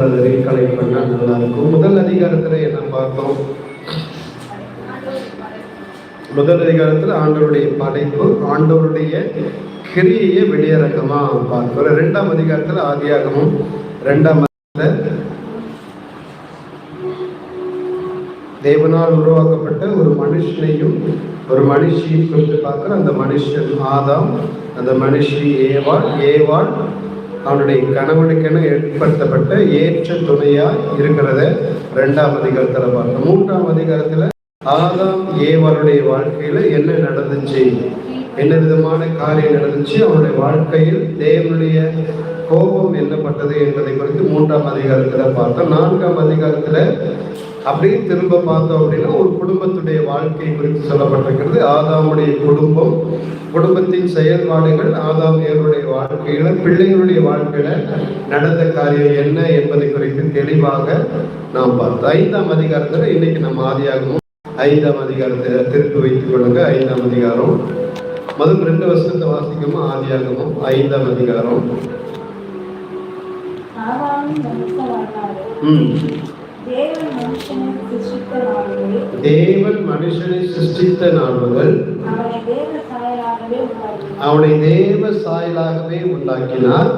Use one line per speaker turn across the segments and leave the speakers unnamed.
கலை பண்ணா நல்லா இருக்கும் முதல் அதிகாரத்துல என்ன பார்த்தோம்? முதல் அதிகாரத்துல ஆண்டவருடைய படைப்பு ஆண்டவருடைய கிரியையை வெளியரங்கமா பார்க்கிறோம் ரெண்டாம் அதிகாரத்துல ஆதியாகமும் ரெண்டாம் தேவனால் உருவாக்கப்பட்ட ஒரு மனுஷனையும் ஒரு மனுஷியும் குறித்து பார்க்கிற அந்த மனுஷன் ஆதாம் அந்த மனுஷி ஏவாள் ஏவாள் அவனுடைய கணவனுக்கென ஏற்படுத்தப்பட்ட ஏற்ற துணையா இருக்கிறத ரெண்டாம் அதிகாரத்துல பார்க்கணும். மூன்றாம் அதிகாரத்துல ஆதாம் ஏவாளுடைய வாழ்க்கையில என்ன நடந்துச்சு? என்ன விதமான காரியம் நடந்துச்சு? அவனுடைய வாழ்க்கையில் தேவனுடைய கோபம் என்னப்பட்டது என்பதை குறித்து மூன்றாம் அதிகாரத்துல பார்த்தோம். நான்காம் அதிகாரத்துல அப்படியே திரும்ப பார்த்தோம் அப்படின்னா ஒரு குடும்பத்துடைய வாழ்க்கை குறித்து சொல்லப்பட்டிருக்கிறது. ஆதாமுடைய குடும்பம் குடும்பத்தின் செயல்பாடுகள் ஆதாம் ஏவருடைய வாழ்க்கையில பிள்ளைகளுடைய வாழ்க்கையில நடந்த காரியம் என்ன என்பதை குறித்து தெளிவாக நாம் பார்த்தோம். ஐந்தாம் அதிகாரத்துல இன்னைக்கு நம்ம ஆதியாகமும் ஐந்தாம் அதிகாரத்தை திருப்பி வைத்துக் கொள்ளுங்க. ஐந்தாம் அதிகாரம் முதல் ரெண்டு வருஷத்தை வாசிக்கணும் ஆதியாகமும் ஐந்தாம் அதிகாரம். ம்.
தேவன் மனுஷனை சிருஷ்டித்த
நாள்கள்
அவனை தேவ சாயலாகவே உண்டாக்கினார்.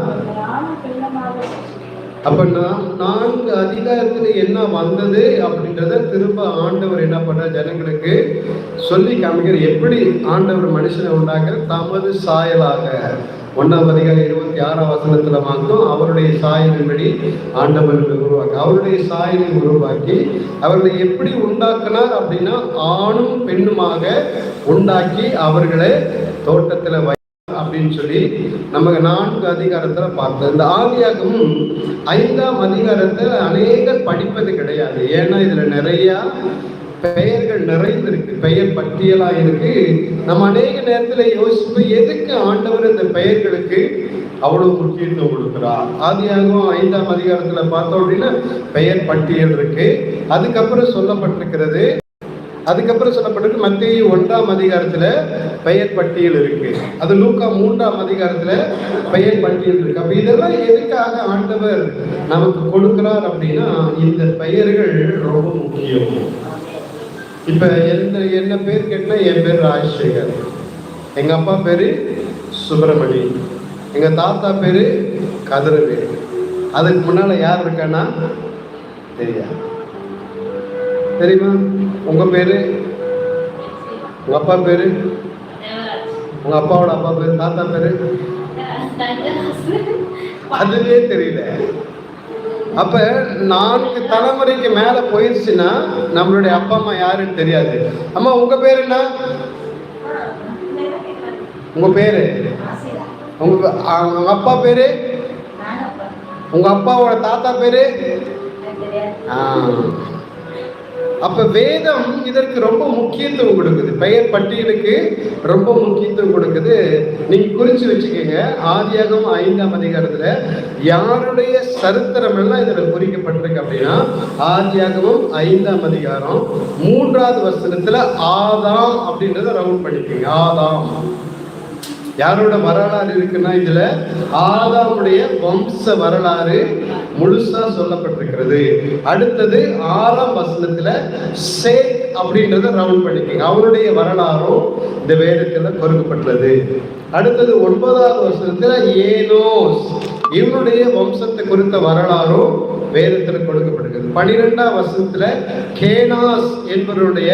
அப்ப நான் நான்கு அதிகாரத்துல என்ன வந்தது அப்படின்றத திரும்ப ஆண்டவர் என்ன பண்ற ஜனங்களுக்கு சொல்லி காமிக்கிற எப்படி ஆண்டவர் மனுஷனை உண்டாக்குற தமது சாயலாக. ஒன்றாம் அதிகாரி இருபத்தி ஆறாம் வசனத்தில் பார்த்தோம் அவருடைய சாயலின்படி ஆண்டவர்களை உருவாக்கி. அவருடைய சாயலை உருவாக்கி அவர்களை எப்படி உண்டாக்கினார் அப்படின்னா ஆணும் பெண்ணுமாக உண்டாக்கி அவர்களை தோட்டத்தில் வை அப்படின்னு சொல்லி நம்ம நான்கு அதிகாரத்தில் பார்த்தோம். இந்த ஆதியாகமும் ஐந்தாம் அதிகாரத்தில் அநேகர் படிப்பது கிடையாது. ஏன்னா இதில் நிறையா பெயர்கள் நிறைந்திருக்கு பெயர் பட்டியலா இருக்கு. நம்ம அநேக நேரத்துல யோசிப்போம் எதுக்கு ஆண்டவர் இந்த பெயர்களுக்கு அவ்வளவு முக்கியத்துவம் கொடுக்கிறார்? ஆதியாகவும் ஐந்தாம் அதிகாரத்துல பார்த்தோம் அப்படின்னா பெயர் பட்டியல் இருக்கு. அதுக்கப்புறம் சொல்லப்பட்டிருக்கிறது அதுக்கப்புறம் சொல்லப்பட்டிருக்கு மத்திய ஒன்றாம் அதிகாரத்துல பெயர் பட்டியல் இருக்கு. அது லூக்கா மூன்றாம் அதிகாரத்துல பெயர் பட்டியல் இருக்கு. அப்ப இதெல்லாம் எதுக்காக ஆண்டவர் நமக்கு கொடுக்கிறார் அப்படின்னா இந்த பெயர்கள் ரொம்ப முக்கியம். இப்ப என்ன என்ன பேர் கேட்டா என் பேர் ராஜசேகர். எங்க அப்பா பேரு சுப்பிரமணி. எங்க தாத்தா பேரு கதிரவேல். அதுக்கு முன்னால யார் இருக்கான்னா? தெரியாது தெரியுமா? உங்க பேரு? உங்க அப்பா பேரு? உங்க அப்பாவோட அப்பா பேரு? தாத்தா பேரு? அதுவே தெரியல. அப்ப நான்கு தலைமுறைக்கு மேல போயிருச்சுன்னா நம்மளுடைய அப்பா அம்மா யாருன்னு தெரியாது. அம்மா உங்க பேரு என்ன? உங்க பேரு? உங்க ஆ, உங்க அப்பா பேரு? உங்க அப்பாவோட தாத்தா பேரு? ஆ. அப்ப வேதம் இதற்கு ரொம்ப முக்கியத்துவம் கொடுக்குது. பெயர் பட்டியலுக்கு ரொம்ப முக்கியத்துவம் கொடுக்குது. நீங்க குறிச்சு வச்சுக்கோங்க. ஆதியாகம் ஐந்தாம் அதிகாரத்துல யாருடைய சரித்திரம் எல்லாம் இதுல குறிக்கப்பட்டிருக்கு அப்படின்னா ஆதியாகமும் ஐந்தாம் அதிகாரம் மூன்றாவது வசனத்துல ஆதாம் அப்படின்றத ரவுண்ட் பண்ணிக்கோங்க. ஆதாம். யாரோட வரலாறு இருக்குன்னா இதுல ஆதாமுடைய வம்ச வரலாறு முழுசா சொல்லப்பட்டிருக்கிறது. அடுத்தது ஆறாம் வசனத்துல சேத் அப்படின்றத ரவுண்ட் பண்ணிக்கோங்க. அவருடைய வரலாறும் இந்த வேதத்துல கொடுக்கப்பட்டுள்ளது அடுத்தது ஒன்பதாவது வசனத்துல ஏனோஸ் இவனுடைய வம்சத்தை குறித்த வரலாறும் வேதத்துல கொடுக்கப்பட்டது பனிரெண்டாம் வசனத்துல கேனாஸ் என்பவருடைய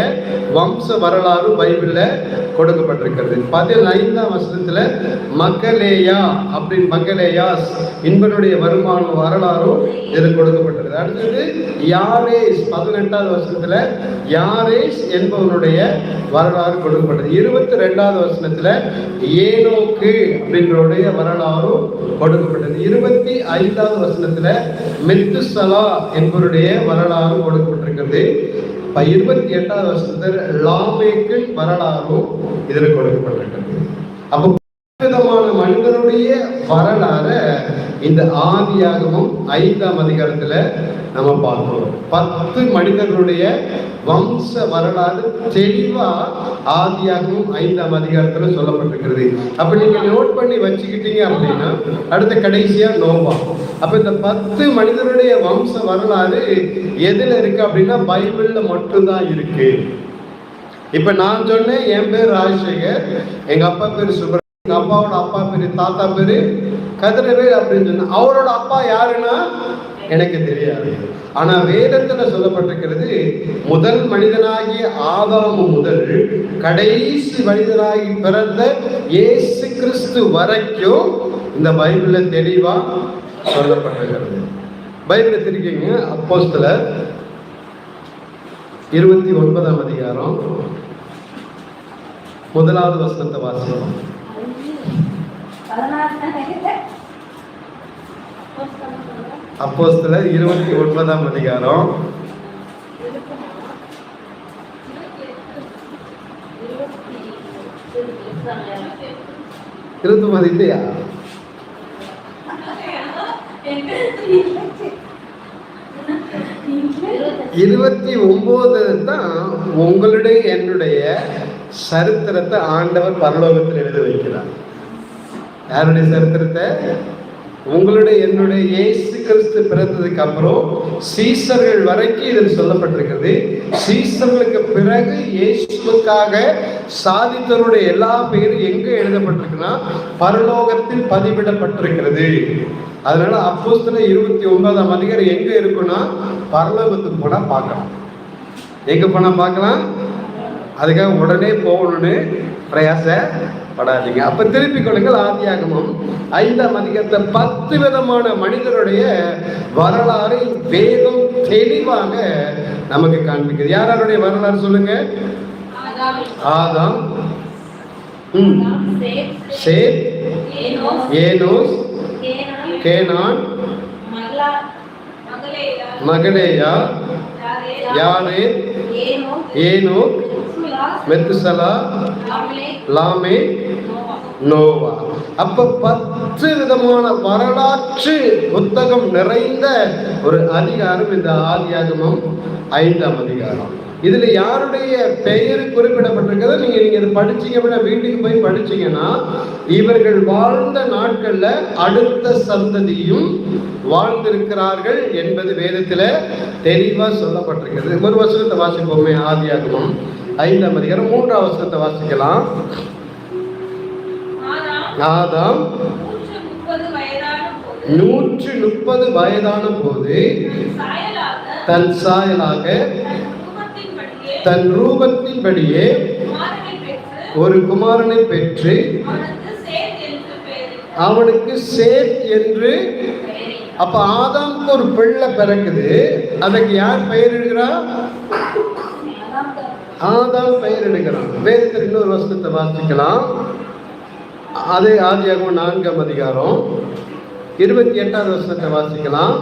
வம்ச வரலாறு பைபிள்ல கொடுக்கப்பட்டிருக்கிறது. பதினைந்தாம் வசனத்துல மக்களேயா அப்படின்னு மக்களேயாஸ் என்பவருடைய வருமானம் வரலாறும் இதில் கொடுக்கப்பட்டிருக்கு அடுத்தது யாரேஸ் பதினெட்டாவது வசனத்துல யாரேஸ் என்பவனுடைய வரலாறு கொடுக்கப்பட்டது இருபத்தி ரெண்டாவது வசனத்துல ஏனோக்கு அப்படின்றவுடைய வரலாறும் கொடுக்கப்பட்டது இருபத்தி ஐந்தாவது வசனத்துல மெத்துசலா என்பவருடைய வரலாறு கொடுக்கப்பட்டிருக்கிறது. இருபத்தி எட்டாவது வருஷத்துல லாமேக்கு வரலாறும் இதில் கொடுக்கப்பட்டிருக்கிறது. அப்போ விதமான மனிதனுடைய வரலாற இந்த ஆதியாகவும் ஐந்தாம் அதிகாரத்துல நம்ம பார்க்கிறோம். பத்து மனிதர்களுடைய வம்ச வரலாறு தெளிவா ஆதியாகவும் ஐந்தாம் அதிகாரத்துல சொல்லப்பட்டிருக்கிறது. அப்ப நீங்க நோட் பண்ணி வச்சுக்கிட்டீங்க அப்படின்னா அடுத்த கடைசியா நோவா அப்ப இந்த பத்து மனிதனுடைய வம்ச வரலாறு எதுல இருக்கு அப்படின்னா பைபிள்ல மட்டும்தான் இருக்கு. இப்ப நான் சொன்னேன் என் பேர் ராஜசேகர் எங்க அப்பா பேர் சுப்ர எங்க அப்பாவோட அப்பா பேரு தாத்தா பேரு கதிரவேல் அப்படின்னு சொன்ன அவரோட அப்பா யாருன்னா? எனக்கு தெரியாது. ஆனா வேதத்துல சொல்லப்பட்டிருக்கிறது முதல் மனிதனாகிய ஆதாமு முதல் கடைசி மனிதனாகி பிறந்த இயேசு கிறிஸ்து வரைக்கும் இந்த பைபிள்ல தெளிவா சொல்லப்பட்டிருக்கிறது. பைபிளை திருக்கிங்க அப்போஸ்தில் இருபத்தி ஒன்பதாம் அதிகாரம் முதலாவது வசனத்தை வாசிக்கிறோம். அப்போஸ்தலர் இருபத்தி ஒன்பதாம் அதிகாரம். இருபத்தி இல்லையா? இருபத்தி ஒன்பது தான் உங்களுடைய என்னுடைய சரித்திரத்தை ஆண்டவர் பரலோகத்தில் எழுத வைக்கிறார். யாருடைய சரித்திரத்தை? உங்களுடைய என்னுடைய இயேசு கிறிஸ்து பிறந்ததுக்கு அப்புறம் சீசர்கள் வரைக்கும் இதில் சொல்லப்பட்டிருக்கிறது. சீசர்களுக்கு பிறகு இயேசுக்காக சாதித்தவருடைய எல்லா பேரும் எங்க எழுதப்பட்டிருக்குன்னா பரலோகத்தில் பதிவிடப்பட்டிருக்கிறது. அதனால அப்போஸ்தல இருபத்தி ஒன்பதாம் அதிகாரம் எங்க இருக்குன்னா பரலோகத்துக்கு போனா பார்க்கலாம். எங்க போனா பார்க்கலாம்? அதுக்காக உடனே போகணும்னு படாதீங்க. அப்ப திருப்பிக் கொள்ளுங்கள். ஆதியாகமம் ஐந்தாம் அதிகத்தை பத்து விதமான மனிதருடைய வரலாறு வேதம் தெளிவாக நமக்கு காண்பிக்குது யார் யாருடைய வரலாறு சொல்லுங்க? ஆதாம். ம். சேத் ஏனோஸ் கேனான் மகனேயா யாரே ஏனோ மெத்துசலா லாமே நோவா. அப்ப பத்து விதமான வரலாற்று புத்தகம் நிறைந்த ஒரு அதிகாரம் இந்த ஆதியாகமம் ஐந்தாம் அதிகாரம். இதுல யாருடைய பெயர் குறிப்பிடப்பட்டிருக்கிறத நீங்க நீங்க இதை படிச்சீங்க அப்படின்னா வீட்டுக்கு போய் படிச்சீங்கன்னா இவர்கள் வாழ்ந்த நாட்கள்ல அடுத்த சந்ததியும் வாழ்ந்திருக்கிறார்கள் என்பது வேதத்துல தெளிவா சொல்லப்பட்டிருக்கிறது. ஒரு வசனத்தை வாசிப்போமே ஆதியாகமம். ஐந்தாம் அதிகாரம் மூன்றாம் வசனத்தை வாசிக்கலாம். ஆதாம் நூற்று முப்பது வயதான போது தன் சாயலாக தன் ரூபத்தின்படியே ஒரு குமாரனை பெற்று அவனுக்கு சேத் என்று அப்ப ஆதாமுக்கு ஒரு பிள்ளை பிறக்குது. அதுக்கு யார் பெயர் எடுக்கிறா ஆதாம் பெயர் எடுக்கிறான். வேதத்தில் இன்னொரு வசனத்தை வாசிக்கலாம். அதே ஆதியாகவும் நான்காம் அதிகாரம் இருபத்தி எட்டாவது வசனத்தை வாசிக்கலாம்.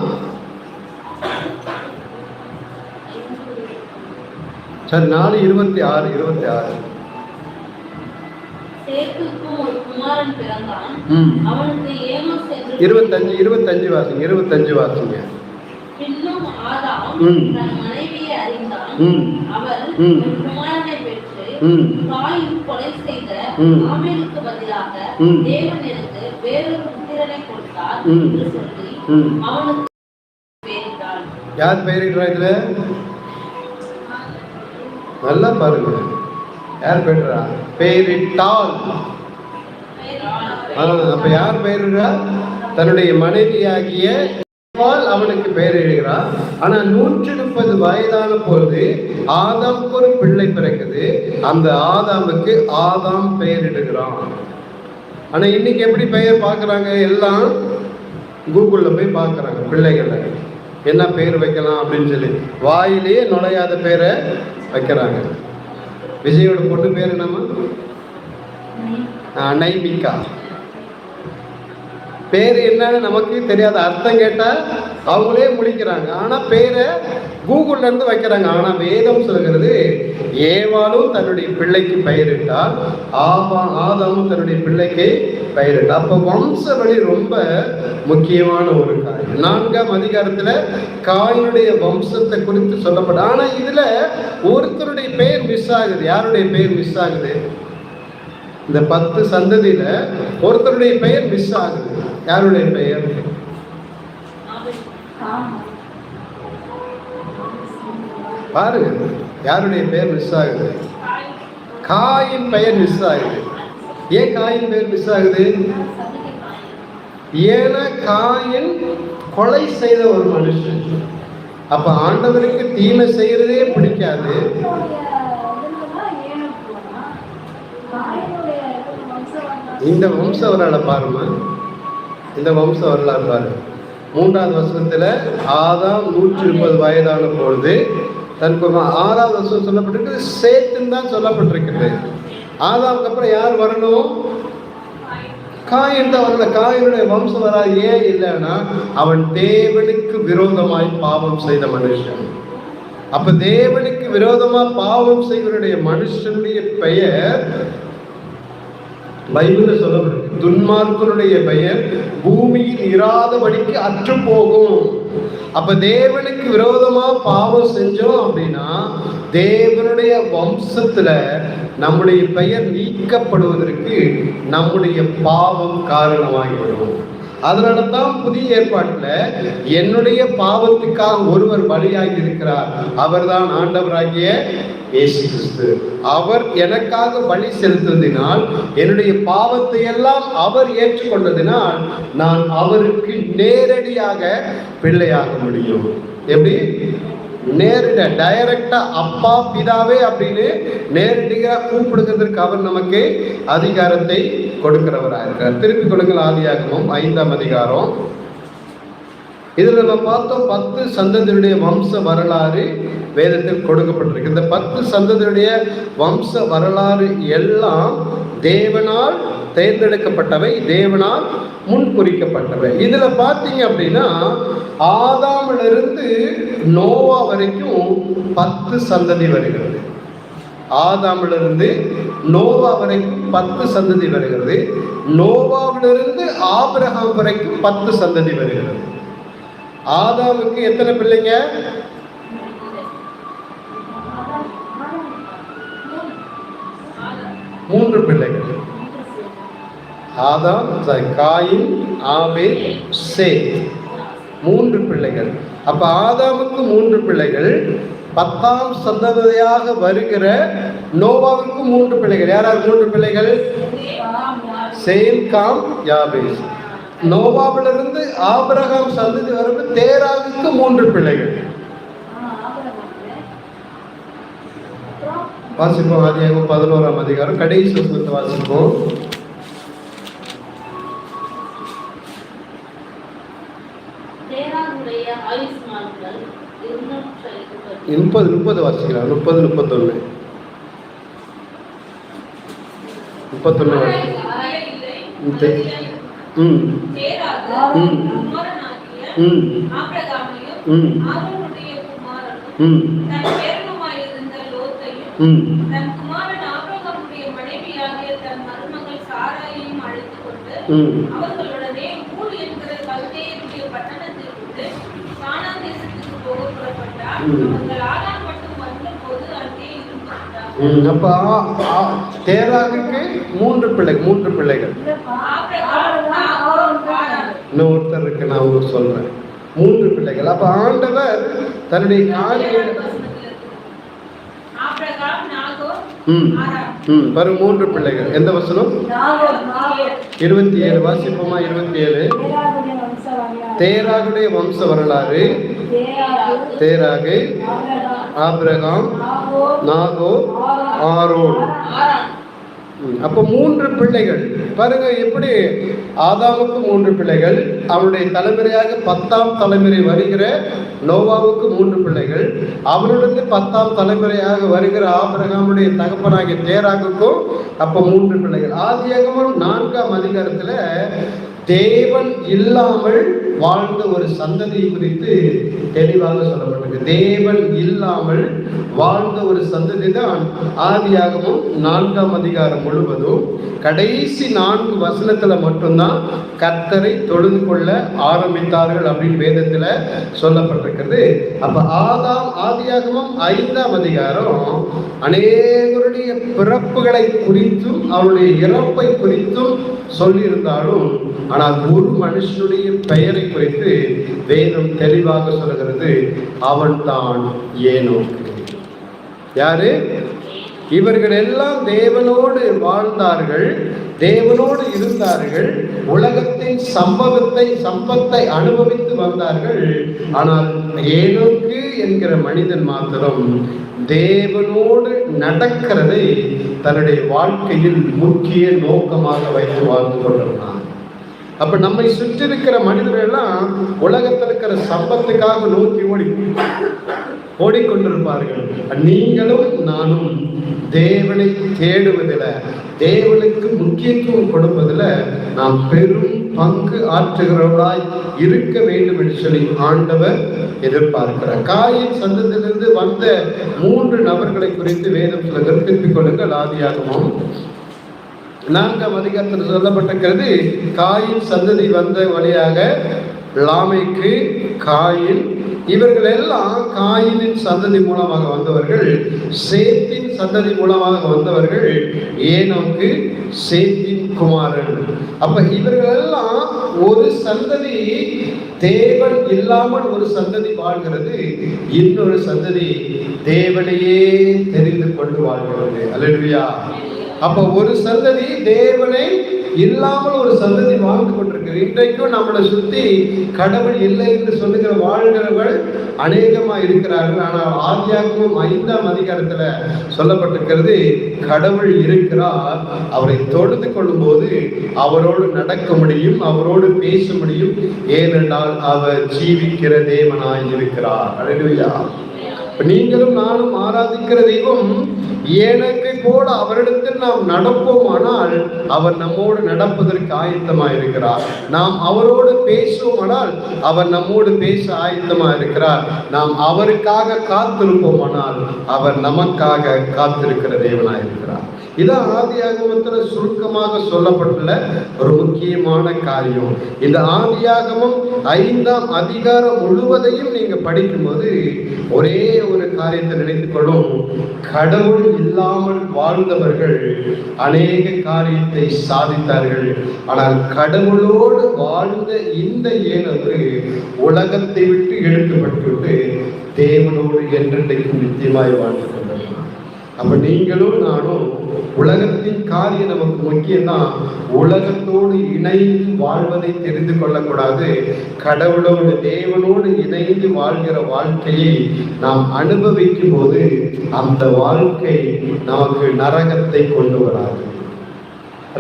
சரி நாலு இருபத்தி ஆறு இருபத்தி ஆறு. இருபத்தஞ்சு இருபத்தஞ்சு வாசிங்க இருபத்தஞ்சு வாசிங்க. ம்.
குமாரனை பெற்று
ம்.
தாயும் கொலை செய்த
ம்.
ஆபேலுக்கு பதிலாக
ம்.
தேவன் எனக்கு வேறொரு புத்திரனை கொடுத்தார்
ம்.
என்று சொல்லி
ம்.
அவனுக்கு பெயரிட்டாள்.
யார் பெயரிடுறா இதுல? நல்லா பாருங்க. யார் பெயரிடுறா? பெயரிட்டால் அப்ப யார் பெயரிடுறா? தன்னுடைய மனைவியாகிய பால் அவனுக்கு பெயர் எழுகிறான். ஆனா நூற்றி முப்பது வயதான பொழுது ஆதாமுக்கு ஒரு பிள்ளை பிறக்குது. அந்த ஆதாமுக்கு ஆதாம் பெயரிடுகிறான் ஆனா இன்னைக்கு எப்படி பெயர் பார்க்குறாங்க? எல்லாம் கூகுள்ல போய் பார்க்குறாங்க பிள்ளைகளை. என்ன பெயர் வைக்கலாம் அப்படின்னு சொல்லி. வாயிலேயே நுழையாத பேரை வைக்கிறாங்க. விஜயோட பொண்ணு பேர் என்னம்மா? நைமிகா. பேர் என்னன்னு நமக்கு தெரியாத. அர்த்தம் கேட்டால் அவங்களே முழிக்கிறாங்க ஆனால் பேரை கூகுள்ல இருந்து வைக்கிறாங்க. ஆனால் வேதம் சொல்கிறது ஏவாளும் தன்னுடைய பிள்ளைக்கு பெயரிட்டால் ஆபா ஆதாமும் தன்னுடைய பிள்ளைக்கு பயிரிட்டால். அப்போ வம்ச வழி ரொம்ப முக்கியமான ஒரு காரியம். நான்காம் அதிகாரத்தில் காயினுடைய வம்சத்தை குறித்து சொல்லப்படும். ஆனால் இதில் ஒருத்தருடைய பெயர் மிஸ் ஆகுது. யாருடைய பெயர் மிஸ் ஆகுது? இந்த பத்து சந்ததியில ஒருத்தருடைய பெயர் மிஸ் ஆகுது. யாருடைய பெயர்?
ஆமாம்
பாருங்க யாருடைய பெயர் மிஸ் ஆகுது? காயின் பெயர் மிஸ் ஆகுது. ஏன் காயின் பெயர் மிஸ் ஆகுது? ஏன்னா காயின் கொலை செய்த ஒரு மனுஷன். அப்ப ஆண்டவருக்கு தீமை செய்யறதே பிடிக்காது
அவனுடைய இதுலதான் ஏழு போனா, காயினுடைய இது வம்சவர்ணம்
இந்த வம்ச வரலாறு பாருமா இந்த வம்ச வரலாறு பாரு. மூன்றாவது வருஷத்துல ஆதாம் நூற்றி முப்பது வயதான பொழுது தன் ஆறாவது வருஷம் சொல்லப்பட்டிருக்கு சேத்துன்னு தான் சொல்லப்பட்டிருக்கிறது. ஆதாமுக்கு அப்புறம் யார் வரணும்? காயின் தான் வரல. காயினுடைய வம்சம் வராது ஏன் இல்லைன்னா அவன் தேவனுக்கு விரோதமாய் பாவம் செய்த மனுஷன். அப்ப தேவனுக்கு விரோதமா பாவம் செய்வனுடைய மனுஷனுடைய பெயர் பைபிள் சொல்லப்படுது துன்மார்க்கனுடைய பெயர் பூமியில் இராதபடிக்கு அற்று போகும் அப்ப தேவனுக்கு விரோதமா பாவம் செஞ்சோம் அப்படின்னா தேவனுடைய வம்சத்துல நம்முடைய பெயர் நீக்கப்படுவதற்கு நம்முடைய பாவம் காரணமாகிவிடும். அதனால தான் புதிய ஏற்பாட்டில் என்னுடைய பாவத்துக்காக ஒருவர் பலியாகி இருக்கிறார் அவர்தான் ஆண்டவராகிய இயேசு கிறிஸ்து. அவர் எனக்காக பலி செலுத்துவதினால் என்னுடைய பாவத்தை எல்லாம் அவர் ஏற்றுக்கொண்டதினால் நான் அவருக்கு நேரடியாக பிள்ளையாக முடியும். எப்படி? நேரிட டைரக்டா அப்பா பிதாவே அப்படின்னு நேரடியாக கூப்பிடுகிறதற்கு அவர் நமக்கு அதிகாரத்தை கொடுக்கிறவராக இருக்கிறார் திருப்பி கொடுங்கள் ஆதியாகமம் ஐந்தாம் அதிகாரம். இதுல நம்ம பார்த்தோம் பத்து சந்ததியுடைய வம்ச வரலாறு வேதத்தில் கொடுக்கப்பட்டிருக்கு. இந்த பத்து சந்ததியுடைய வம்ச வரலாறு எல்லாம் தேவனால் தேர்ந்தெடுக்கப்பட்டவை தேவனால் முன்குறிக்கப்பட்டவை. இதுல பார்த்தீங்க அப்படின்னா ஆதாமிலிருந்து நோவா வரைக்கும் பத்து சந்ததி வருகிறது. ஆதாமிலிருந்து நோவா வரைக்கும் பத்து சந்ததி வருகிறது. நோவாவிலிருந்து ஆபிரகாம் வரைக்கும் பத்து சந்ததி வருகிறது. ஆதாமுக்கு எத்தனை பிள்ளைங்க? மூன்று பிள்ளைகள். ஆதாம் காயின் ஆமே சே மூன்று பிள்ளைகள். அப்ப ஆதாமுக்கு மூன்று பிள்ளைகள். பத்தாம் சந்ததியாக வருகிற நோவாவுக்கு மூன்று பிள்ளைகள். யாரார் மூன்று பிள்ளைகள்? சேம் காம் யாபேஸ். நோவாவிலிருந்து ஆபிரகாம் சந்ததி வரும்போது தேராவுக்கு மூன்று பிள்ளைகள். வாசிப்போம் அதிகாரம் பதினோராம் அதிகாரம். கடைசி வாசிப்போம். முப்பது முப்பது வாசிக்கலாம். முப்பது முப்பத்தொன்னு. வாசி ம். ம். ம். ம். ம். ம்.
தன் குமாரன் ஆபிரகாமுடைய மனைவியாகிய தன் மருமகள் சாராயையும் அழைத்துக் கொண்டு
ம்
அவர்களுடனே ஊர் என்கிற கல்தேயருடைய பட்டணத்தை விட்டு கானான் தேசத்துக்கு போக புறப்பட்டார்
ம்.
அவர்கள் ஆறாம் மட்டும் வந்தபோது அங்கே இருந்துவிட்டார்
ம், அப்ப தேராகுக்கு மூன்று பிள்ளை மூன்று பிள்ளைகள். இன்னும் ஒருத்தர் இருக்கு நான் உங்களுக்கு சொல்றேன். மூன்று பிள்ளைகள். அப்ப ஆண்டவர் தன்னுடைய காரியம் ம் ம் வரும் மூன்று பிள்ளைகள். எந்த வசனம். இருபத்தி ஏழு வாசிப்போமா? இருபத்தி ஏழு.
தேராகுடைய வம்ச வரலாறு. தேராகு, ஆபிரகாம்,
நாகோ ஆரோன். அப்ப மூன்று பிள்ளைகள். பாருங்க எப்படி ஆதாமுக்கு மூன்று பிள்ளைகள் அவனுடைய தலைமுறையாக பத்தாம் தலைமுறை வருகிற நோவாவுக்கு மூன்று பிள்ளைகள். அவனுடைய பத்தாம் தலைமுறையாக வருகிற ஆபிரகாமுடைய தகப்பனாகிய தேராகுக்கும் அப்ப மூன்று பிள்ளைகள். ஆதியாகமம் நான்காம் அதிகாரத்துல தேவன் இல்லாமல் வாழ்ந்த ஒரு சந்ததி குறித்து தெளிவாக சொல்லப்பட்டிருக்கு. தேவன் இல்லாமல் வாழ்ந்த ஒரு சந்ததி தான் ஆதியாகவும் நான்காம் அதிகாரம் முழுவதும். கடைசி நான்கு வசனத்துல மட்டும்தான் கத்தரை தொழுது கொள்ள ஆரம்பித்தார்கள் அப்படின்னு வேதத்துல சொல்லப்பட்டிருக்கிறது. அப்ப ஆதாம் ஆதியாகவும் ஐந்தாம் அதிகாரம் அநேகருடைய பிறப்புகளை குறித்தும் அவருடைய இறப்பை குறித்தும் சொல்லியிருந்தாலும் ஆனால் ஒரு மனுஷனுடைய பெயரை குறித்து வேதம் தெளிவாக சொல்கிறது அவன்தான் ஏனோக்கு. யாரு? இவர்கள் எல்லாம் தேவனோடு வாழ்ந்தார்கள் தேவனோடு இருந்தார்கள் உலகத்தின் சம்பவத்தை சம்பத்தை அனுபவித்து வந்தார்கள். ஆனால் ஏனோக்கு என்கிற மனிதன் மாத்திரம் தேவனோடு நடக்கிறதை தன்னுடைய வாழ்க்கையில் முக்கிய நோக்கமாக வைத்து வாழ்ந்து கொண்டிருந்தான். அப்ப நம்மை சுற்றி இருக்கிற மனிதர்கள் எல்லாம் உலகத்தில் இருக்கிற சம்பத்துக்காக நோக்கி ஓடி ஓடிக்கொண்டிருப்பார்கள். நீங்களும் நானும் தேவனை தேடுவதில் தேவனுக்கு முக்கியத்துவம் கொடுப்பதில் நாம் பெரும் பங்கு ஆற்றுகிறவர்களாய் இருக்க வேண்டும் என்று சொல்லி ஆண்டவர் எதிர்பார்க்கிறார் காயின் சந்தத்திலிருந்து வந்த மூன்று நபர்களை குறித்து வேதம் சில கற்பித்துக் கொள்ளுங்கள். ஆதியாகவும் நான்காம் அதிகாரத்தில் சொல்லப்பட்டிருக்கிறது காயின் சந்ததி வந்த வழியாக லாமைக்கு காயின் இவர்கள் எல்லாம் காயினின் சந்ததி மூலமாக வந்தவர்கள் சேத்தின் சந்ததி மூலமாக வந்தவர்கள் ஏனோக்கு சேத்தின் குமாரன். அப்ப இவர்கள் எல்லாம் ஒரு சந்ததி தேவன் இல்லாமல் ஒரு சந்ததி வாழ்கிறது இன்னொரு சந்ததி தேவனையே தெரிந்து கொண்டு வாழ்கிறது. அல்லா அப்ப ஒரு சந்ததி தேவனை இல்லாமல் ஒரு சந்ததி வாழ்ந்து கொண்டிருக்கு இன்றைக்கும் நம்மளை சுத்தி கடவுள் இல்லை என்று சொல்லுகிற வாழ்கிறவர்கள் அநேகமா இருக்கிறார்கள். ஆனால் ஆதியாகமும் ஐந்தாம் அதிகாரத்துல சொல்லப்பட்டிருக்கிறது கடவுள் இருக்கிறார் அவரை தொழுது கொள்ளும் போது அவரோடு நடக்க முடியும் அவரோடு பேச முடியும். ஏனென்றால் அவர் ஜீவிக்கிற தேவனாய் இருக்கிறார். அழகுயா நீங்களும் நானும் ஆராதிக்கிற தெய்வம் எனக்கு போல அவரிடத்தில் நாம் நடப்போமானால் அவர் நம்மோடு நடப்பதற்கு ஆயத்தமா இருக்கிறார் நாம் அவரோடு பேசுவோமானால் அவர் நம்மோடு பேச ஆயத்தமா இருக்கிறார் நாம் அவருக்காக காத்திருப்போமானால் அவர் நமக்காக காத்திருக்கிற தேவனாய் இருக்கிறார் இதான் ஆதியாகமத்துல சுருக்கமாக சொல்லப்பட்டுள்ள ஒரு முக்கியமான காரியம். இந்த ஆதி ஆகமம் ஐந்தாம் அதிகாரம் முழுவதையும் நீங்க படிக்கும்போது ஒரே ஒரு காரியத்தை நினைத்துக் கொள்ளும். கடவுள் இல்லாமல் வாழ்ந்தவர்கள் அநேக காரியத்தை சாதித்தார்கள். ஆனால் கடவுளோடு வாழ்ந்த இந்த ஏனது உலகத்தை விட்டு எடுக்கப்பட்டு தேவனோடு என்றென்றைக்கும் நித்தியமாய் வாழ்ந்து கொண்டார் அப்ப நீங்களும் நானும் உலகத்தின் காரியம் நமக்கு முக்கியம்தான் உலகத்தோடு இணைந்து வாழ்வதை தெரிந்து கொள்ளக்கூடாது. கடவுளோடு தேவனோடு இணைந்து வாழ்கிற வாழ்க்கையை நாம் அனுபவிக்கும் போது அந்த வாழ்க்கை நமக்கு நரகத்தை கொண்டு வராது.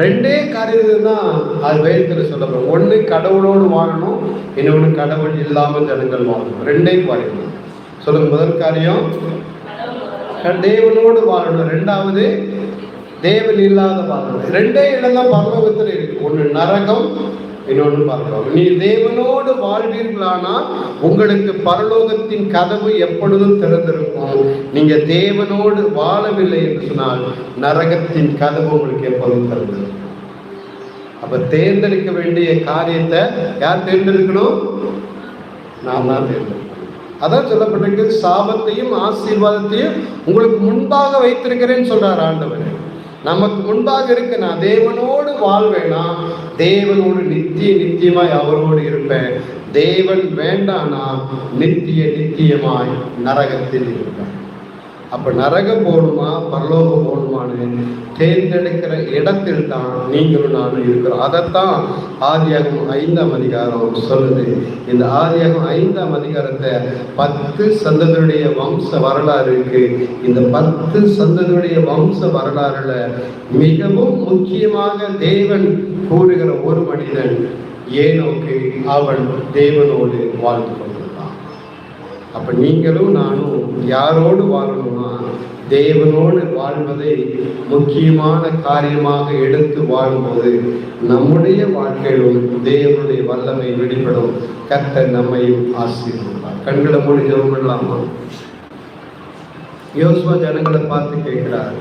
ரெண்டே காரியம் தான் அது வேதத்தில் சொல்லப்படும். ஒன்று கடவுளோடு வாழணும் இன்னொன்று கடவுள் இல்லாமல் ஜனங்கள் வாழணும். ரெண்டே காரியம் தான் சொல்லுங்க முதல் காரியம் தேவனோடு வாழணும் ரெண்டாவது தேவன் இல்லாத வாழணும் ரெண்டே இடம் தான் பரலோகத்தில் இருக்கு. ஒன்று நரகம் இன்னொன்று பரலோகம். நீ தேவனோடு வாழ்வீர்களானால் உங்களுக்கு பரலோகத்தின் கதவு எப்பொழுதும் திறந்திருக்கும். நீங்க தேவனோடு வாழவில்லை என்று சொன்னால் நரகத்தின் கதவு உங்களுக்கு எப்பொழுதும் திறந்திருக்கும். அப்ப தேர்ந்தெடுக்க வேண்டிய காரியத்தை யார் தேர்ந்தெடுக்கணும்? நாம் தான் தேர்ந்தெடுக்கணும். அதான் சொல்லப்பட்டிருக்கு சாபத்தையும் ஆசீர்வாதத்தையும் உங்களுக்கு முன்பாக வைத்திருக்கிறேன்னு சொல்றார் ஆண்டவர். நமக்கு முன்பாக இருக்க நான் தேவனோடு வாழ்வேனா? தேவனோடு நித்திய நித்தியமாய் அவரோடு இருப்பேன். தேவன் வேண்டானா? நித்திய நித்தியமாய் நரகத்தில் இருப்பேன். அப்ப நரகம் போகணுமா பரலோகம் போகணுமான்னு தேர்ந்தெடுக்கிற இடத்தில் தான் நீங்களும் நானும் இருக்கிறோம். அதைத்தான் ஆதியாகம் ஐந்தாம் அதிகாரம் சொல்லுது. இந்த ஆதியாகம் ஐந்தாம் அதிகாரத்தை பத்து சந்ததியுடைய வம்ச வரலாறு இருக்கு. இந்த பத்து சந்ததியுடைய வம்ச வரலாறுல மிகவும் முக்கியமாக தேவன் கூறுகிற ஒரு மனிதன் ஏனோக்கு அவன் தேவனோடு வாழ்ந்து அப்ப நீங்களும் நானும் யாரோடு வாழணுமா? தேவனோடு வாழ்வதை முக்கியமான காரியமாக எடுத்து வாழும்போது நம்முடைய வாழ்க்கையிலும் தேவனுடைய வல்லமை வெளிப்படும். கத்த நம்மையும் ஆசீர்வார் கண்களை மூடி ஜெபம் யோசுவா ஜனங்களை பார்த்து கேட்கிறார்.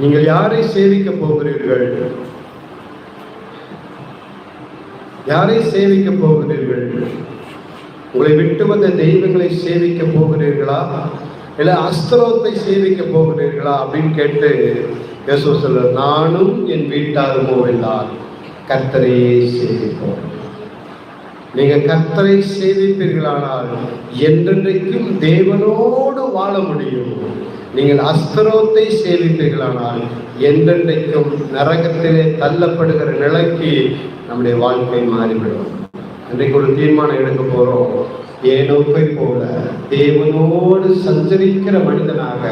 நீங்கள் யாரை சேவிக்க போகிறீர்கள்? யாரை சேவிக்க போகிறீர்கள்? உங்களை விட்டு வந்த தெய்வங்களை சேவிக்க போகிறீர்களா? இல்ல அஸ்திரத்தை சேவிக்க போகிறீர்களா? அப்படின்னு கேட்டு யேசு சொல்ற நானும் என் வீட்டாருமோ என்றால் கர்த்தரையே சேவிப்போம். நீங்க கர்த்தரை சேவிப்பீர்களானால் என்றென்றைக்கும் தேவனோடு வாழ முடியும். நீங்கள் அஸ்திரத்தை சேவிப்பீர்களானால் என்றென்றைக்கும் நரகத்திலே தள்ளப்படுகிற நிலைக்கு நம்முடைய வாழ்க்கை மாறிவிடும். இன்றைக்கு ஒரு தீர்மானம் எடுக்க போறோம். ஏனோப்பை போல தேவனோடு சஞ்சரிக்கிற மனிதனாக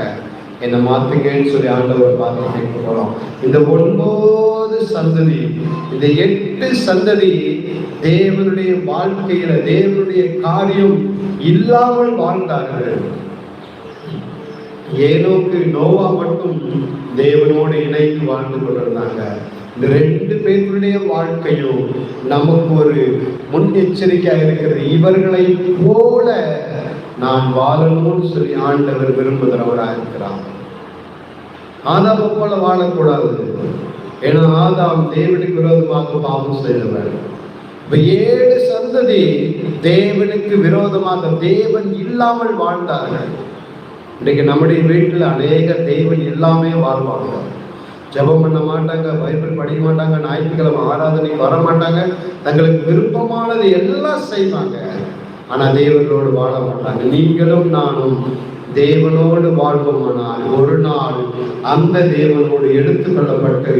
என்னை மாத்துங்கன்னு சொல்லி ஆண்டவர் பார்த்து கேட்க போறோம். இந்த ஒன்பது சந்ததி இந்த எட்டு சந்ததி தேவனுடைய வாழ்க்கையில தேவனுடைய காரியம் இல்லாமல் வாழ்ந்தார்கள். ஏனோக்கு நோவா மட்டும் தேவனோடு இணைந்து வாழ்ந்து கொண்டிருந்தாங்க. இந்த ரெண்டு பேருடைய வாழ்க்கையும் நமக்கு ஒரு முன்னெச்சரிக்கையாக இருக்கிறது. இவர்களை போல நான் வாழணும்னு சொல்லி ஆண்டவர் விரும்புகிறவராக இருக்கிறான் ஆதாவை போல வாழக்கூடாது. ஏன்னா ஆதாம் தேவனுக்கு விரோதமாக பாவம் செய்தவர். இப்ப ஏழு சந்ததி தேவனுக்கு விரோதமாக தேவன் இல்லாமல் வாழ்ந்தார்கள். இன்றைக்கு நம்முடைய வீட்டில் அநேக தேவன் எல்லாமே வாழ்வாங்க ஜெபம் பண்ண மாட்டாங்க பைபிள் படிக்க மாட்டாங்க ஞாயிற்றுக்கிழமை ஆராதனைக்கு வர மாட்டாங்க. தங்களுக்கு விருப்பமானது எல்லாம் செய்வாங்க. ஆனா தேவனோடு வாழ மாட்டாங்க. நீங்களும் நானும் தேவனோடு வாழ்வோமானால் ஒரு நாள் அந்த தேவனோடு எடுத்துக்கொள்ளப்பட்டு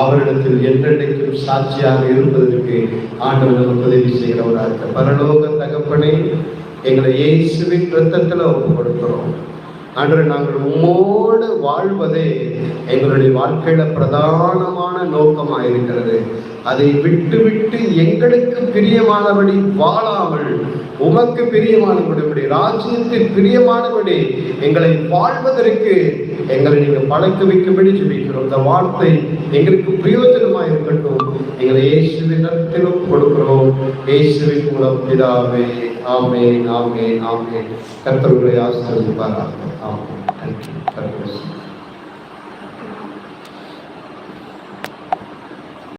அவரிடத்தில் என்றென்றைக்கும் சாட்சியாக இருப்பதற்கு ஆண்டவர் நமக்கு உதவி செய்கிறவராக பரலோக தகப்பனை எங்களை இயேசுவின் ரத்தத்தில் ஒப்பு கொடுக்கிறோம் அன்று நாங்கள் உம்மோடு வாழ்வதே எங்களுடைய வாழ்க்கையில பிரதானமான நோக்கமாக இருக்கிறது அதை விட்டு விட்டு எங்களுக்கு பிரியமானபடி வாழாமல் உமக்கு பிரியமானபடி ராஜ்யத்தில் பிரியமானபடி எங்களை வாழ்வதற்கு எங்களை நீங்க பழக்க வைக்கும்படி சொல்லிக்கிறோம் இந்த வார்த்தை எங்களுக்கு பிரயோஜனமாக இருக்கட்டும். எங்களை இயேசுவின் இடத்திலும் கொடுக்கிறோம். இயேசுவின் மூலம் பிதாவே. ஆமென் ஆமென் ஆமென் கர்த்தர்களை ஆசீர்வதிப்பாராக ஆமென் Thank you. God bless you.